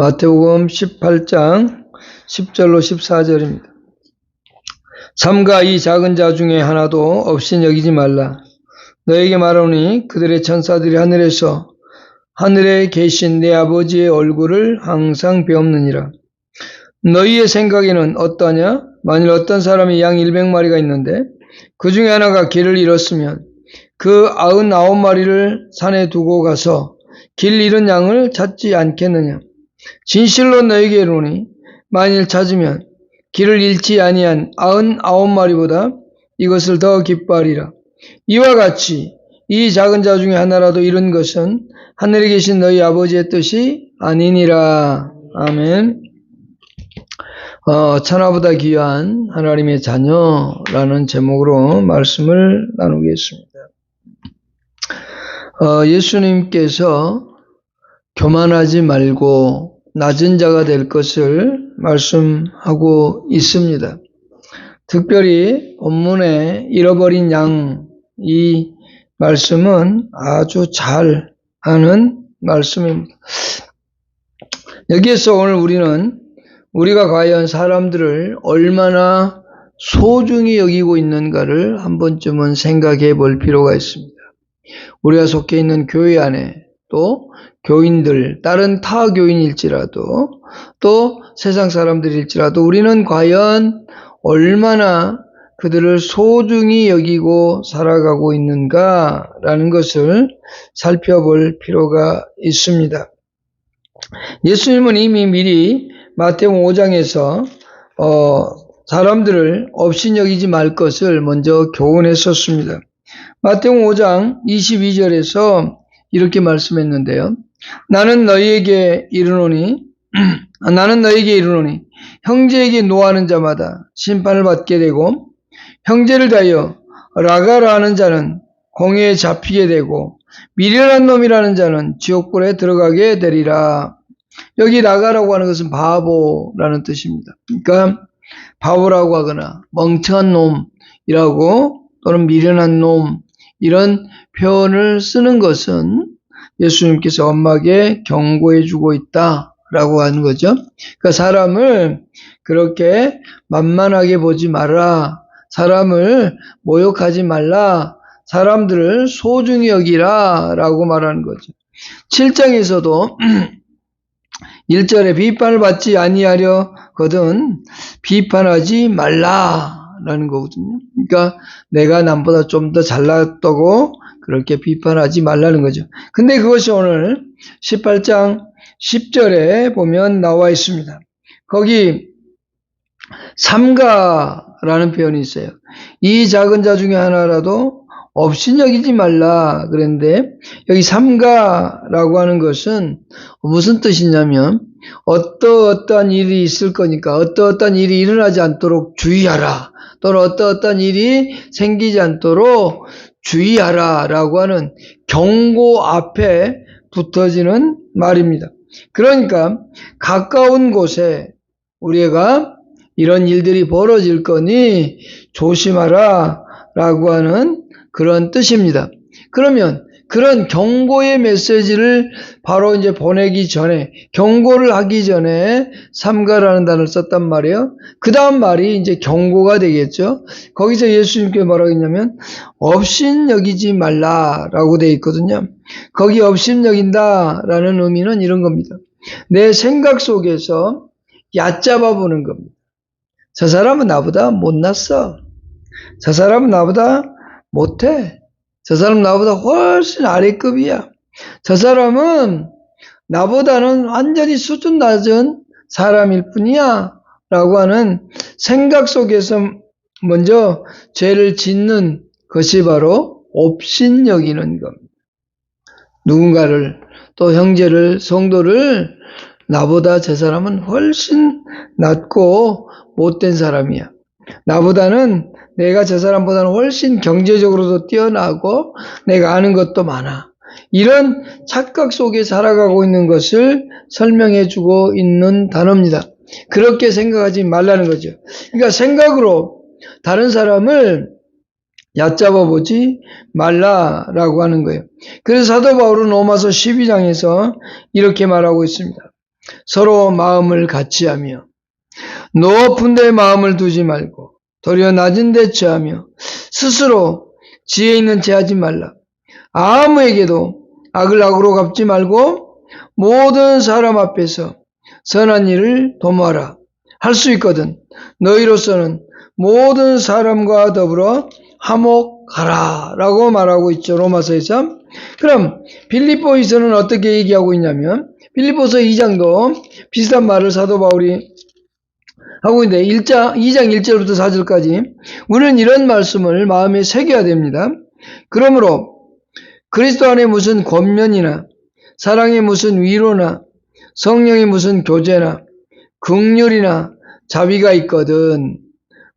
마태복음 18장 10절로 14절입니다. 삼가 이 작은 자 중에 하나도 없인 여기지 말라. 너에게 말하노니 그들의 천사들이 하늘에서 하늘에 계신 내 아버지의 얼굴을 항상 배옵느니라. 너희의 생각에는 어떠냐? 만일 어떤 사람이 양 100마리가 있는데 그 중에 하나가 길을 잃었으면 그 99마리를 산에 두고 가서 길 잃은 양을 찾지 않겠느냐? 진실로 너에게 이르노니 만일 찾으면 길을 잃지 아니한 99마리보다 이것을 더 기뻐하리라. 이와 같이 이 작은 자 중에 하나라도 잃은 것은 하늘에 계신 너희 아버지의 뜻이 아니니라. 아멘. 어, 천하보다 귀한 하나님의 자녀라는 제목으로 말씀을 나누겠습니다. 어, 예수님께서 교만하지 말고 낮은 자가 될 것을 말씀하고 있습니다. 특별히 본문에 잃어버린 양 이 말씀은 아주 잘 하는 말씀입니다. 여기에서 오늘 우리는 우리가 과연 사람들을 얼마나 소중히 여기고 있는가를 한 번쯤은 생각해 볼 필요가 있습니다. 우리가 속해 있는 교회 안에 또 교인들, 다른 타 교인일지라도 또 세상 사람들일지라도 우리는 과연 얼마나 그들을 소중히 여기고 살아가고 있는가라는 것을 살펴볼 필요가 있습니다. 예수님은 이미 미리 마태복음 5장에서 어, 사람들을 없인 여기지 말 것을 먼저 교훈했었습니다. 마태복음 5장 22절에서 이렇게 말씀했는데요. 나는 너희에게 이르노니 나는 너희에게 이르노니 형제에게 노하는 자마다 심판을 받게 되고 형제를 다하여 라가라 하는 자는 공회에 잡히게 되고 미련한 놈이라는 자는 지옥불에 들어가게 되리라. 여기 라가라고 하는 것은 바보라는 뜻입니다. 그러니까 바보라고 하거나 멍청한 놈이라고 또는 미련한 놈 이런 표현을 쓰는 것은 예수님께서 엄하게 경고해 주고 있다 라고 하는 거죠. 그러니까 사람을 그렇게 만만하게 보지 마라. 사람을 모욕하지 말라. 사람들을 소중히 여기라. 라고 말하는 거죠. 7장에서도 1절에 비판을 받지 아니하려거든 비판하지 말라 라는 거거든요. 그러니까 내가 남보다 좀 더 잘났다고 그렇게 비판하지 말라는 거죠. 근데 그것이 오늘 18장 10절에 보면 나와 있습니다. 거기 삼가라는 표현이 있어요. 이 작은 자 중에 하나라도 없인 여기지 말라 그랬는데 여기 삼가라고 하는 것은 무슨 뜻이냐면 어떠어떠한 일이 있을 거니까 어떠어떠한 일이 일어나지 않도록 주의하라 또는 어떠어떠한 일이 생기지 않도록 주의하라 라고 하는 경고 앞에 붙어지는 말입니다. 그러니까 가까운 곳에 우리가 이런 일들이 벌어질 거니 조심하라 라고 하는 그런 뜻입니다. 그러면 그런 경고의 메시지를 바로 이제 보내기 전에, 경고를 하기 전에 삼가라는 단어를 썼단 말이에요. 그 다음 말이 이제 경고가 되겠죠. 거기서 예수님께 뭐라고 했냐면, 업신 여기지 말라라고 되어 있거든요. 거기 업신 여긴다라는 의미는 이런 겁니다. 내 생각 속에서 얕잡아 보는 겁니다. 저 사람은 나보다 못났어. 저 사람은 나보다 못해. 저 사람 나보다 훨씬 아래급이야. 저 사람은 나보다는 완전히 수준 낮은 사람일 뿐이야. 라고 하는 생각 속에서 먼저 죄를 짓는 것이 바로 옵신 여기는 겁니다. 누군가를 또 형제를 성도를 나보다 저 사람은 훨씬 낫고 못된 사람이야. 나보다는 내가 저 사람보다는 훨씬 경제적으로도 뛰어나고 내가 아는 것도 많아. 이런 착각 속에 살아가고 있는 것을 설명해 주고 있는 단어입니다. 그렇게 생각하지 말라는 거죠. 그러니까 생각으로 다른 사람을 얕잡아 보지 말라라고 하는 거예요. 그래서 사도 바울은 로마서 12장에서 이렇게 말하고 있습니다. 서로 마음을 같이 하며 높은 데 마음을 두지 말고 도리어 낮은 데 처하며 스스로 지혜 있는 채 하지 말라. 아무에게도 악을 악으로 갚지 말고 모든 사람 앞에서 선한 일을 도모하라. 할 수 있거든. 너희로서는 모든 사람과 더불어 화목하라. 라고 말하고 있죠. 로마서에서. 그럼 빌립보에서는 어떻게 얘기하고 있냐면 빌립보서 2장도 비슷한 말을 사도 바울이 하고 있는데 1장, 2장 1절부터 4절까지 우리는 이런 말씀을 마음에 새겨야 됩니다. 그러므로 그리스도 안에 무슨 권면이나 사랑의 무슨 위로나 성령의 무슨 교제나 극률이나 자비가 있거든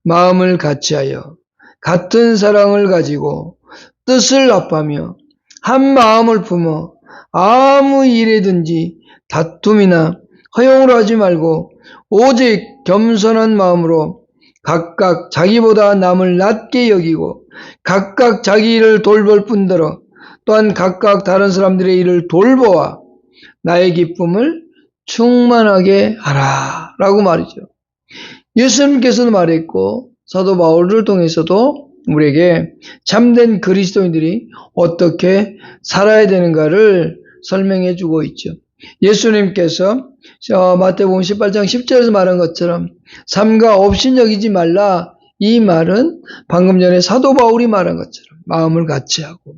마음을 같이하여 같은 사랑을 가지고 뜻을 합하며 한 마음을 품어 아무 일에든지 다툼이나 허용을 하지 말고 오직 겸손한 마음으로 각각 자기보다 남을 낮게 여기고 각각 자기 일을 돌볼 뿐더러 또한 각각 다른 사람들의 일을 돌보아 나의 기쁨을 충만하게 하라 라고 말이죠. 예수님께서도 말했고 사도 바울을 통해서도 우리에게 참된 그리스도인들이 어떻게 살아야 되는가를 설명해 주고 있죠. 예수님께서 어, 마태복음 18장 10절에서 말한 것처럼 삼가 없인 여기지 말라 이 말은 방금 전에 사도 바울이 말한 것처럼 마음을 같이 하고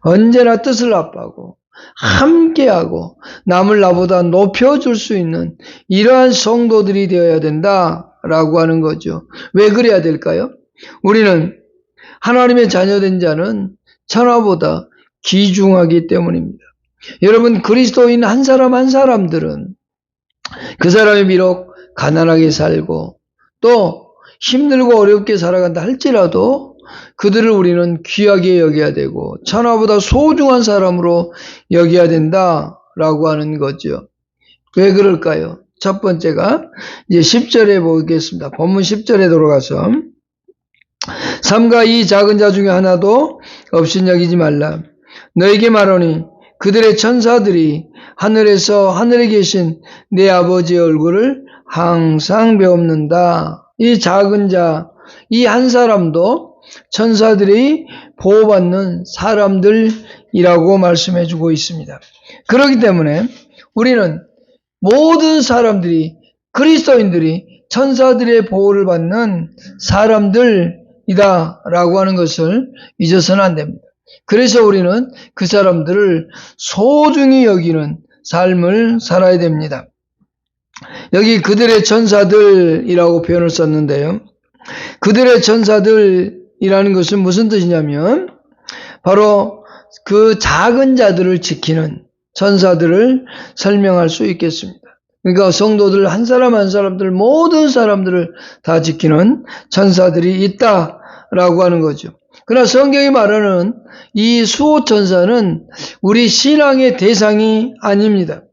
언제나 뜻을 합하고 함께하고 남을 나보다 높여줄 수 있는 이러한 성도들이 되어야 된다라고 하는 거죠. 왜 그래야 될까요? 우리는 하나님의 자녀된 자는 천하보다 귀중하기 때문입니다. 여러분 그리스도인 한 사람 한 사람들은 그 사람이 비록 가난하게 살고 또 힘들고 어렵게 살아간다 할지라도 그들을 우리는 귀하게 여겨야 되고 천하보다 소중한 사람으로 여겨야 된다라고 하는 거죠. 왜 그럴까요? 첫 번째가 이제 10절에 보겠습니다. 본문 10절에 들어가서 삼가 이 작은 자 중에 하나도 없인 여기지 말라. 너에게 말하니 그들의 천사들이 하늘에서 하늘에 계신 내 아버지의 얼굴을 항상 배웁는다. 이 작은 자, 이 한 사람도 천사들이 보호받는 사람들이라고 말씀해 주고 있습니다. 그렇기 때문에 우리는 모든 사람들이 그리스도인들이 천사들의 보호를 받는 사람들이다 라고 하는 것을 잊어서는 안 됩니다. 그래서 우리는 그 사람들을 소중히 여기는 삶을 살아야 됩니다. 여기 그들의 천사들이라고 표현을 썼는데요. 그들의 천사들이라는 것은 무슨 뜻이냐면 바로 그 작은 자들을 지키는 천사들을 설명할 수 있겠습니다. 그러니까 성도들 한 사람 한 사람들 모든 사람들을 다 지키는 천사들이 있다라고 하는 거죠. 그러나 성경이 말하는 이 수호천사는 우리 신앙의 대상이 아닙니다.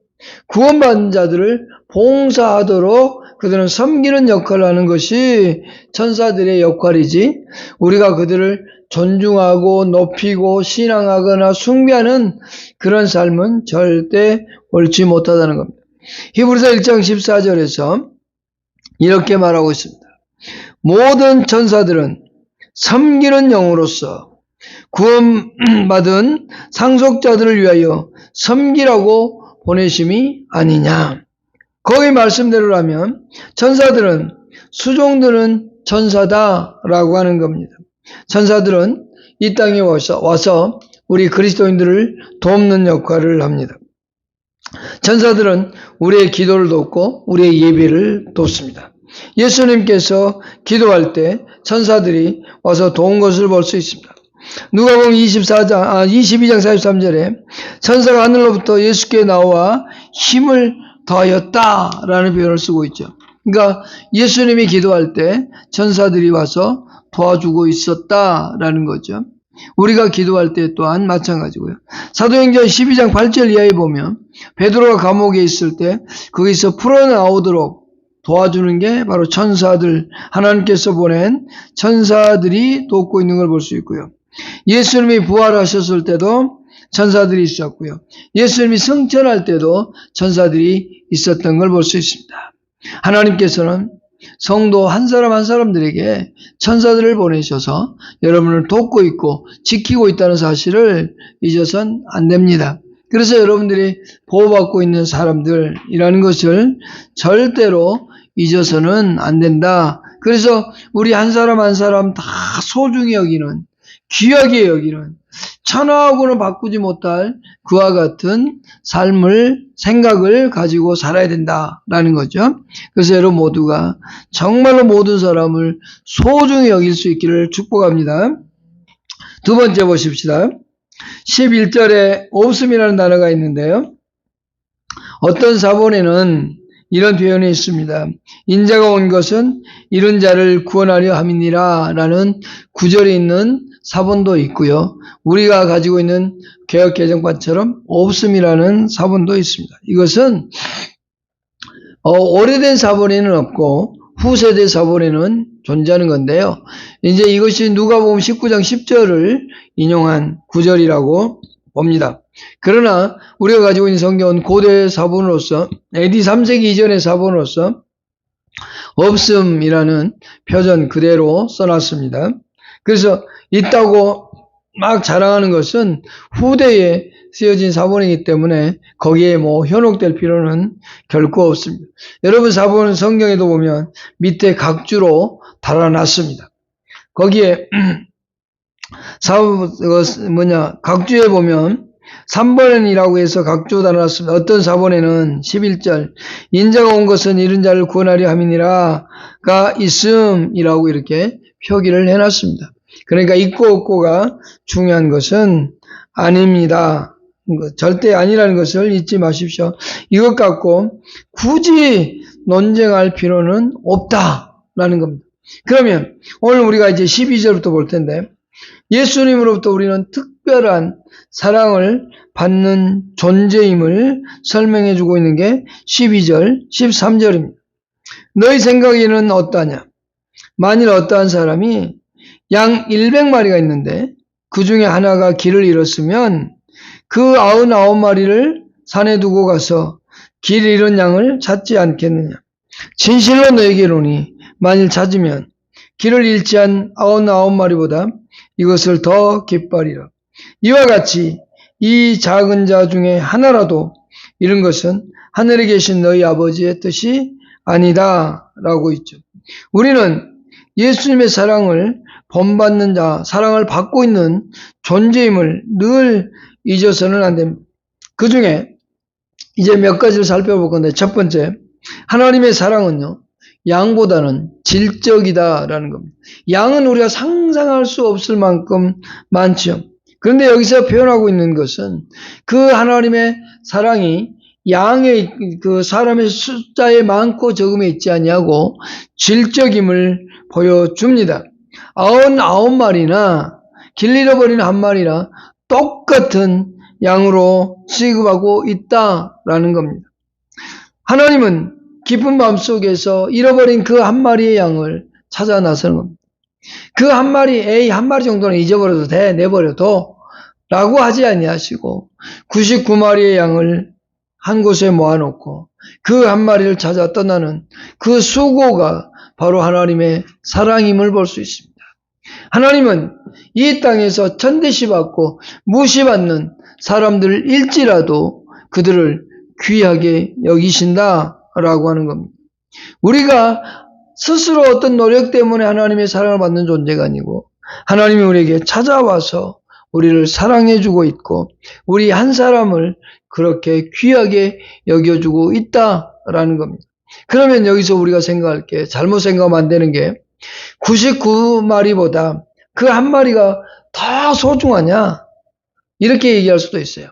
구원받은 자들을 봉사하도록 그들은 섬기는 역할을 하는 것이 천사들의 역할이지 우리가 그들을 존중하고 높이고 신앙하거나 숭배하는 그런 삶은 절대 옳지 못하다는 겁니다. 히브리서 1장 14절에서 이렇게 말하고 있습니다. 모든 천사들은 섬기는 영으로서 구원받은 상속자들을 위하여 섬기라고 보내심이 아니냐. 거기 말씀대로라면 천사들은 수종들은 천사다라고 하는 겁니다. 천사들은 이 땅에 와서, 와서 우리 그리스도인들을 돕는 역할을 합니다. 천사들은 우리의 기도를 돕고 우리의 예배를 돕습니다. 예수님께서 기도할 때 천사들이 와서 도운 것을 볼 수 있습니다. 누가복음 24장, 아, 22장 43절에 천사가 하늘로부터 예수께 나와 힘을 더하였다라는 표현을 쓰고 있죠. 그러니까 예수님이 기도할 때 천사들이 와서 도와주고 있었다라는 거죠. 우리가 기도할 때 또한 마찬가지고요. 사도행전 12장 8절 이하에 보면 베드로가 감옥에 있을 때 거기서 풀어나오도록 도와주는 게 바로 천사들, 하나님께서 보낸 천사들이 돕고 있는 걸 볼 수 있고요. 예수님이 부활하셨을 때도 천사들이 있었고요. 예수님이 승천할 때도 천사들이 있었던 걸 볼 수 있습니다. 하나님께서는 성도 한 사람 한 사람들에게 천사들을 보내셔서 여러분을 돕고 있고 지키고 있다는 사실을 잊어선 안 됩니다. 그래서 여러분들이 보호받고 있는 사람들이라는 것을 절대로 잊어서는 안 된다. 그래서 우리 한 사람 한 사람 다 소중히 여기는 귀하게 여기는 천하하고는 바꾸지 못할 그와 같은 삶을 생각을 가지고 살아야 된다라는 거죠. 그래서 여러분 모두가 정말로 모든 사람을 소중히 여길 수 있기를 축복합니다. 두 번째 보십시다. 11절에 없음이라는 단어가 있는데요. 어떤 사본에는 이런 표현이 있습니다. 인자가 온 것은 이런 자를 구원하려 함이니라 라는 구절이 있는 사본도 있고요. 우리가 가지고 있는 개혁개정판처럼 없음이라는 사본도 있습니다. 이것은 어, 오래된 사본에는 없고 후세대 사본에는 존재하는 건데요. 이제 이것이 누가복음 19장 10절을 인용한 구절이라고 봅니다. 그러나 우리가 가지고 있는 성경은 고대 사본으로서 AD 3세기 이전의 사본으로서 없음이라는 표전 그대로 써놨습니다. 그래서 있다고 막 자랑하는 것은 후대에 쓰여진 사본이기 때문에 거기에 뭐 현혹될 필요는 결코 없습니다. 여러분 사본 성경에도 보면 밑에 각주로 달아놨습니다. 거기에 사본 어, 뭐냐 각주에 보면 3번이라고 해서 각주 달아놨습니다. 어떤 사본에는 11절 인자가 온 것은 이런 자를 구원하려 함이니라가 있음이라고 이렇게 표기를 해놨습니다. 그러니까 있고 없고가 중요한 것은 아닙니다. 절대 아니라는 것을 잊지 마십시오. 이것 갖고 굳이 논쟁할 필요는 없다라는 겁니다. 그러면 오늘 우리가 이제 12절부터 볼 텐데 예수님으로부터 우리는 특별한 사랑을 받는 존재임을 설명해 주고 있는 게 12절, 13절입니다. 너희 생각에는 어떠냐? 만일 어떠한 사람이 양 100마리가 있는데 그 중에 하나가 길을 잃었으면 그 99마리를 산에 두고 가서 길 잃은 양을 찾지 않겠느냐. 진실로 너에게 이르니 만일 찾으면 길을 잃지 한 99마리보다 이것을 더 기뻐하리라. 이와 같이 이 작은 자 중에 하나라도 이런 것은 하늘에 계신 너희 아버지의 뜻이 아니다 라고 있죠. 우리는 예수님의 사랑을 본받는 자, 사랑을 받고 있는 존재임을 늘 잊어서는 안 됩니다. 그 중에 이제 몇 가지를 살펴볼 건데 첫 번째, 하나님의 사랑은요, 양보다는 질적이다라는 겁니다. 양은 우리가 상상할 수 없을 만큼 많죠. 그런데 여기서 표현하고 있는 것은 그 하나님의 사랑이 양의 그 사람의 숫자에 많고 적음에 있지 않냐고 질적임을 보여줍니다. 아흔아홉 마리나 길 잃어버린 한 마리나 똑같은 양으로 취급하고 있다라는 겁니다. 하나님은 깊은 밤 속에서 잃어버린 그 한 마리의 양을 찾아 나서는 겁니다. 그 한 마리, 에이, 한 마리 정도는 잊어버려도 돼, 내버려도. 라고 하지 아니하시고, 99마리의 양을 한 곳에 모아놓고, 그 한 마리를 찾아 떠나는 그 수고가 바로 하나님의 사랑임을 볼 수 있습니다. 하나님은 이 땅에서 천대시 받고 무시받는 사람들을 일지라도 그들을 귀하게 여기신다 라고 하는 겁니다. 우리가 스스로 어떤 노력 때문에 하나님의 사랑을 받는 존재가 아니고 하나님이 우리에게 찾아와서 우리를 사랑해주고 있고 우리 한 사람을 그렇게 귀하게 여겨주고 있다라는 겁니다. 그러면 여기서 우리가 생각할 게 잘못 생각하면 안 되는 게 99마리보다 그 한 마리가 더 소중하냐? 이렇게 얘기할 수도 있어요.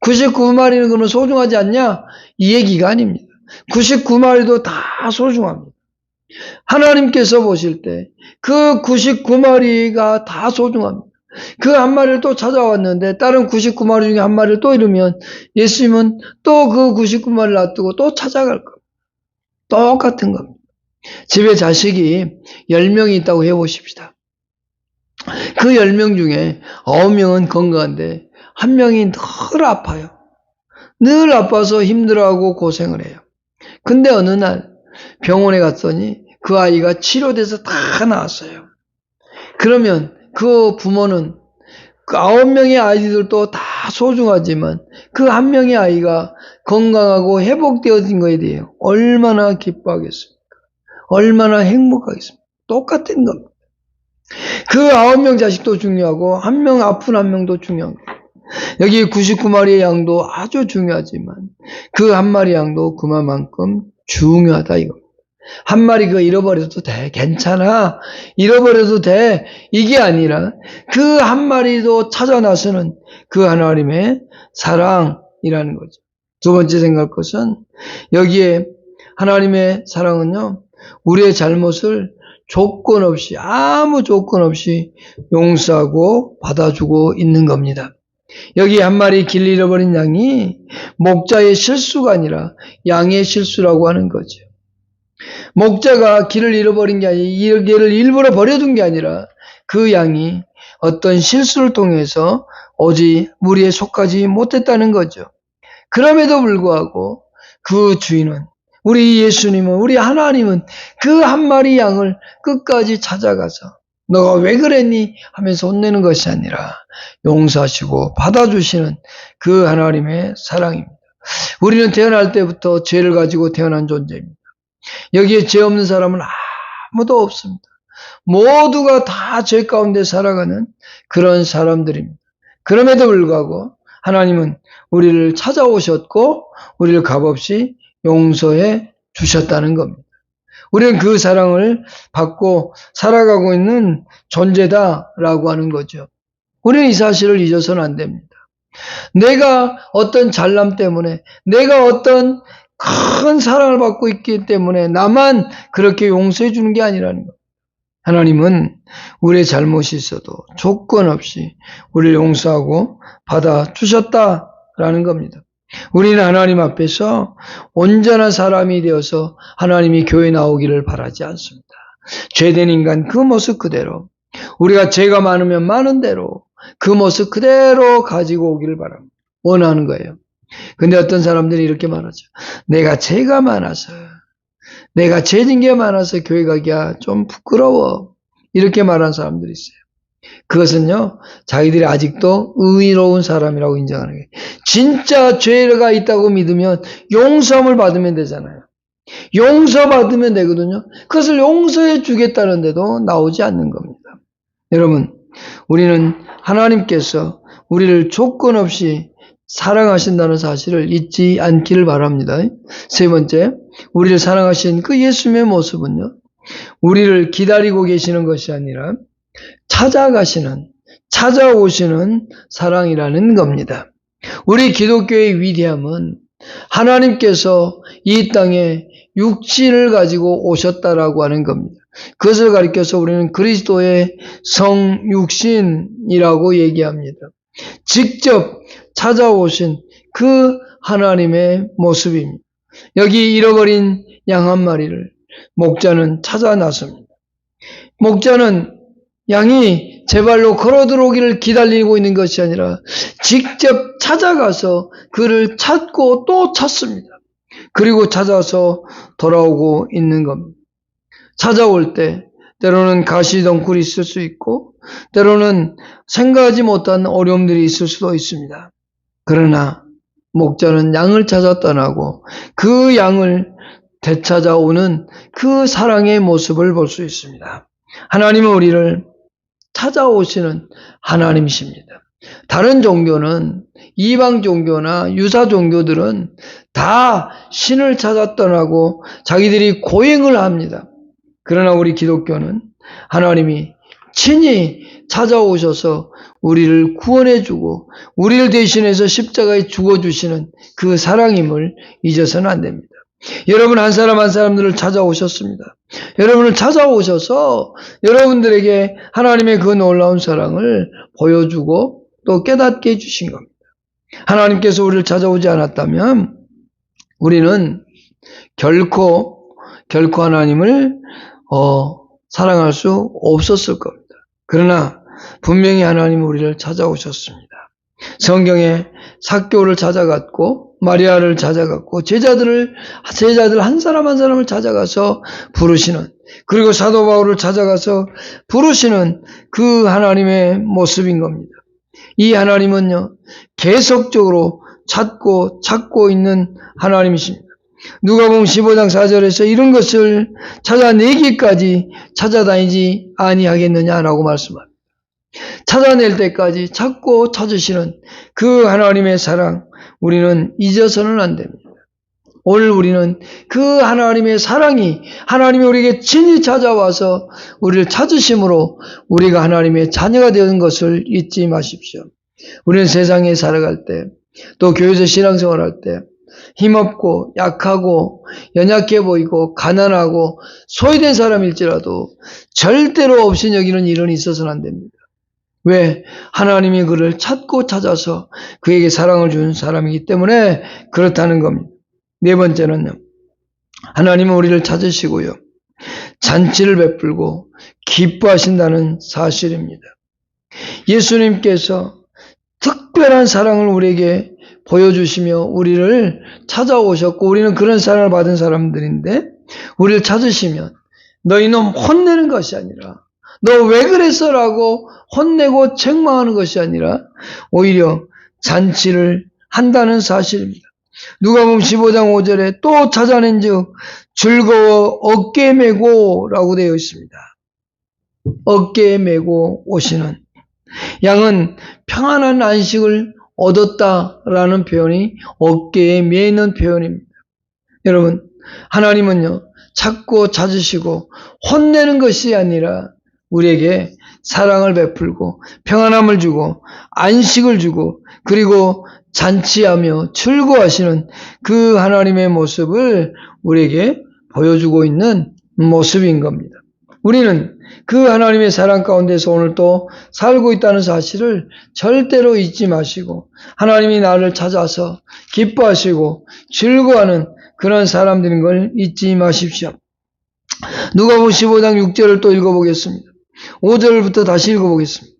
99마리는 그러면 소중하지 않냐? 이 얘기가 아닙니다. 99마리도 다 소중합니다. 하나님께서 보실 때 그 99마리가 다 소중합니다. 그 한 마리를 또 찾아왔는데 다른 99마리 중에 한 마리를 또 잃으면 예수님은 또 그 99마리를 놔두고 또 찾아갈 겁니다. 똑같은 겁니다. 집에 자식이 10명이 있다고 해보십시다. 그 10명 중에 9명은 건강한데 한 명이 늘 아파요. 늘 아파서 힘들어하고 고생을 해요. 근데 어느 날 병원에 갔더니 그 아이가 치료돼서 다 나았어요. 그러면 그 부모는 그 아홉 명의 아이들도 다 소중하지만 그 한 명의 아이가 건강하고 회복되어진 거에 대해 얼마나 기뻐하겠습니까? 얼마나 행복하겠습니까? 똑같은 겁니다. 그 아홉 명 자식도 중요하고 한 명 아픈 한 명도 중요한 거예요. 여기 99마리의 양도 아주 중요하지만 그 한 마리 양도 그만큼 중요하다 이거. 한 마리 그 잃어버려도 돼. 괜찮아. 잃어버려도 돼. 이게 아니라 그 한 마리도 찾아 나서는 그 하나님의 사랑이라는 거죠. 두 번째 생각할 것은 여기에 하나님의 사랑은요. 우리의 잘못을 조건 없이 아무 조건 없이 용서하고 받아주고 있는 겁니다. 여기 한 마리 길 잃어버린 양이 목자의 실수가 아니라 양의 실수라고 하는 거죠. 목자가 길을 잃어버린 게 아니라 길을 일부러 버려둔 게 아니라 그 양이 어떤 실수를 통해서 오직 무리에 속하지 못했다는 거죠. 그럼에도 불구하고 그 주인은 우리 예수님은 우리 하나님은 그 한 마리 양을 끝까지 찾아가서 너가 왜 그랬니 하면서 혼내는 것이 아니라 용서하시고 받아주시는 그 하나님의 사랑입니다. 우리는 태어날 때부터 죄를 가지고 태어난 존재입니다. 여기에 죄 없는 사람은 아무도 없습니다. 모두가 다 죄 가운데 살아가는 그런 사람들입니다. 그럼에도 불구하고 하나님은 우리를 찾아오셨고 우리를 값없이 용서해 주셨다는 겁니다. 우리는 그 사랑을 받고 살아가고 있는 존재다라고 하는 거죠. 우리는 이 사실을 잊어서는 안 됩니다. 내가 어떤 잘남 때문에, 내가 어떤 큰 사랑을 받고 있기 때문에 나만 그렇게 용서해 주는 게 아니라는 것. 하나님은 우리의 잘못이 있어도 조건 없이 우리를 용서하고 받아 주셨다라는 겁니다. 우리는 하나님 앞에서 온전한 사람이 되어서 하나님이 교회 나오기를 바라지 않습니다. 죄된 인간 그 모습 그대로 우리가 죄가 많으면 많은 대로 그 모습 그대로 가지고 오기를 바랍니다. 원하는 거예요. 근데 어떤 사람들이 이렇게 말하죠. 내가 죄가 많아서 내가 죄진 게 많아서 교회 가기가 좀 부끄러워. 이렇게 말하는 사람들이 있어요. 그것은요, 자기들이 아직도 의로운 사람이라고 인정하는 거예요. 진짜 죄가 있다고 믿으면 용서함을 받으면 되잖아요. 용서받으면 되거든요. 그것을 용서해 주겠다는데도 나오지 않는 겁니다. 여러분, 우리는 하나님께서 우리를 조건 없이 사랑하신다는 사실을 잊지 않기를 바랍니다. 세 번째, 우리를 사랑하신 그 예수님의 모습은요, 우리를 기다리고 계시는 것이 아니라 찾아가시는, 찾아오시는 사랑이라는 겁니다. 우리 기독교의 위대함은 하나님께서 이 땅에 육신을 가지고 오셨다라고 하는 겁니다. 그것을 가리켜서 우리는 그리스도의 성육신이라고 얘기합니다. 직접 찾아오신 그 하나님의 모습입니다. 여기 잃어버린 양 한 마리를 목자는 찾아 나섭니다. 목자는 양이 제 발로 걸어 들어오기를 기다리고 있는 것이 아니라 직접 찾아가서 그를 찾고 또 찾습니다. 그리고 찾아서 돌아오고 있는 겁니다. 찾아올 때 때로는 가시덩굴이 있을 수 있고 때로는 생각하지 못한 어려움들이 있을 수도 있습니다. 그러나 목자는 양을 찾아 떠나고 그 양을 되찾아오는 그 사랑의 모습을 볼 수 있습니다. 하나님은 우리를 찾아오시는 하나님이십니다. 다른 종교는 이방 종교나 유사 종교들은 다 신을 찾아 떠나고 자기들이 고행을 합니다. 그러나 우리 기독교는 하나님이 친히 찾아오셔서 우리를 구원해주고 우리를 대신해서 십자가에 죽어주시는 그 사랑임을 잊어서는 안 됩니다. 여러분 한 사람 한 사람들을 찾아오셨습니다. 여러분을 찾아오셔서 여러분들에게 하나님의 그 놀라운 사랑을 보여주고 또 깨닫게 해주신 겁니다. 하나님께서 우리를 찾아오지 않았다면 우리는 결코 결코 하나님을 어, 사랑할 수 없었을 겁니다. 그러나 분명히 하나님은 우리를 찾아오셨습니다. 성경에 사교를 찾아갔고 마리아를 찾아갔고 제자들을 제자들 한 사람 한 사람을 찾아가서 부르시는 그리고 사도 바울을 찾아가서 부르시는 그 하나님의 모습인 겁니다. 이 하나님은요 계속적으로 찾고 찾고 있는 하나님이십니다. 누가복음 15장 4절에서 이런 것을 찾아내기까지 찾아다니지 아니하겠느냐라고 말씀합니다. 찾아낼 때까지 찾고 찾으시는 그 하나님의 사랑 우리는 잊어서는 안 됩니다. 오늘 우리는 그 하나님의 사랑이 하나님이 우리에게 친히 찾아와서 우리를 찾으심으로 우리가 하나님의 자녀가 되는 것을 잊지 마십시오. 우리는 세상에 살아갈 때, 또 교회에서 신앙생활 할 때, 힘없고 약하고 연약해 보이고 가난하고 소외된 사람일지라도 절대로 없인 여기는 일은 있어서는 안 됩니다. 왜? 하나님이 그를 찾고 찾아서 그에게 사랑을 준 사람이기 때문에 그렇다는 겁니다. 네 번째는요. 하나님은 우리를 찾으시고요. 잔치를 베풀고 기뻐하신다는 사실입니다. 예수님께서 특별한 사랑을 우리에게 보여주시며 우리를 찾아오셨고 우리는 그런 사랑을 받은 사람들인데 우리를 찾으시면 너희놈 혼내는 것이 아니라 너 왜 그랬어 라고 혼내고 책망하는 것이 아니라 오히려 잔치를 한다는 사실입니다. 누가복음 15장 5절에 또 찾아낸 즉 즐거워 어깨 메고 라고 되어 있습니다. 어깨 메고 오시는 양은 평안한 안식을 얻었다라는 표현이 어깨에 매는 표현입니다. 여러분 하나님은요 찾고 찾으시고 혼내는 것이 아니라 우리에게 사랑을 베풀고 평안함을 주고 안식을 주고 그리고 잔치하며 즐거워하시는 그 하나님의 모습을 우리에게 보여주고 있는 모습인 겁니다. 우리는 그 하나님의 사랑 가운데서 오늘 또 살고 있다는 사실을 절대로 잊지 마시고 하나님이 나를 찾아서 기뻐하시고 즐거워하는 그런 사람들인 걸 잊지 마십시오. 누가복음 15장 6절을 또 읽어보겠습니다. 5절부터 다시 읽어보겠습니다.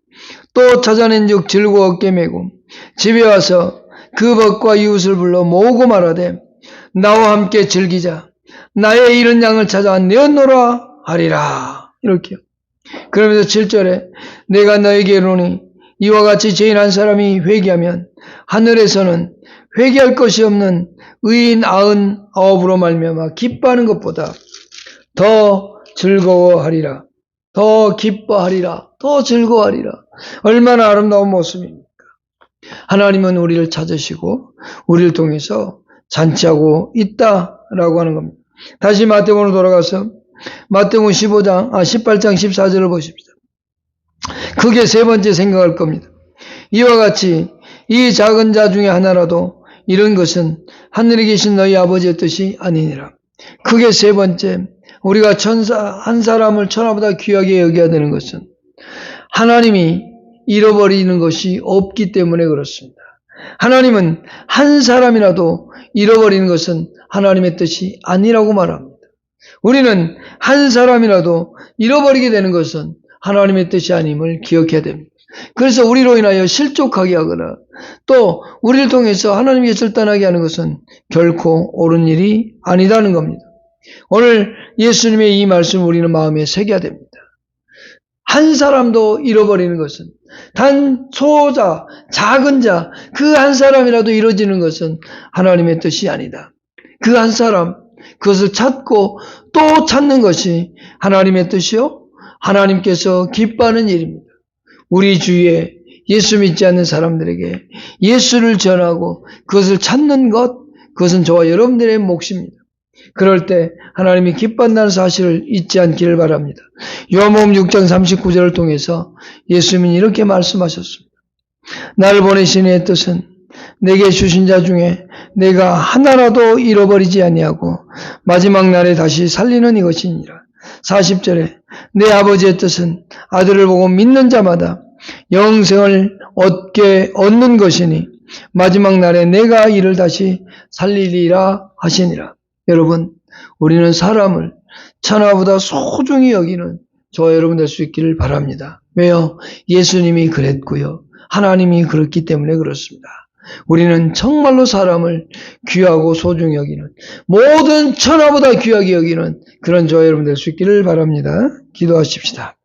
또 찾아낸 즉 즐거웠게 매고 집에 와서 그 벗과 이웃을 불러 모으고 말하되 나와 함께 즐기자 나의 이런 양을 찾아 내었노라 하리라 이렇게요. 그러면서 7절에 내가 너에게 이르노니 이와 같이 죄인 한 사람이 회개하면 하늘에서는 회개할 것이 없는 의인 아흔 아홉으로 말미암아 기뻐하는 것보다 더 즐거워하리라. 더 기뻐하리라. 더 즐거워하리라. 얼마나 아름다운 모습입니까? 하나님은 우리를 찾으시고 우리를 통해서 잔치하고 있다라고 하는 겁니다. 다시 마태복음으로 돌아가서 마태복음 15장, 아 18장 14절을 보십시다. 크게 세 번째 생각할 겁니다. 이와 같이 이 작은 자 중에 하나라도 이런 것은 하늘에 계신 너희 아버지의 뜻이 아니니라. 크게 세 번째, 우리가 천사, 한 사람을 천하보다 귀하게 여겨야 되는 것은 하나님이 잃어버리는 것이 없기 때문에 그렇습니다. 하나님은 한 사람이라도 잃어버리는 것은 하나님의 뜻이 아니라고 말합니다. 우리는 한 사람이라도 잃어버리게 되는 것은 하나님의 뜻이 아님을 기억해야 됩니다. 그래서 우리로 인하여 실족하게 하거나 또 우리를 통해서 하나님께 절단하게 하는 것은 결코 옳은 일이 아니다는 겁니다. 오늘 예수님의 이 말씀 우리는 마음에 새겨야 됩니다. 한 사람도 잃어버리는 것은 단 소자, 작은 자, 그 한 사람이라도 이루어지는 것은 하나님의 뜻이 아니다. 그 한 사람, 그것을 찾고 또 찾는 것이 하나님의 뜻이요? 하나님께서 기뻐하는 일입니다. 우리 주위에 예수 믿지 않는 사람들에게 예수를 전하고 그것을 찾는 것, 그것은 저와 여러분들의 몫입니다. 그럴 때 하나님이 기뻐한다는 사실을 잊지 않기를 바랍니다. 요한복음 6장 39절을 통해서 예수님이 이렇게 말씀하셨습니다. 나를 보내신 이의 뜻은 내게 주신 자 중에 내가 하나라도 잃어버리지 아니하고 마지막 날에 다시 살리는 이것이니라. 40절에 내 아버지의 뜻은 아들을 보고 믿는 자마다 영생을 얻게 얻는 것이니 마지막 날에 내가 이를 다시 살리리라 하시니라. 여러분, 우리는 사람을 천하보다 소중히 여기는 저 여러분 될 수 있기를 바랍니다. 왜요? 예수님이 그랬고요. 하나님이 그렇기 때문에 그렇습니다. 우리는 정말로 사람을 귀하고 소중히 여기는 모든 천하보다 귀하게 여기는 그런 저와 여러분 될 수 있기를 바랍니다. 기도하십시다.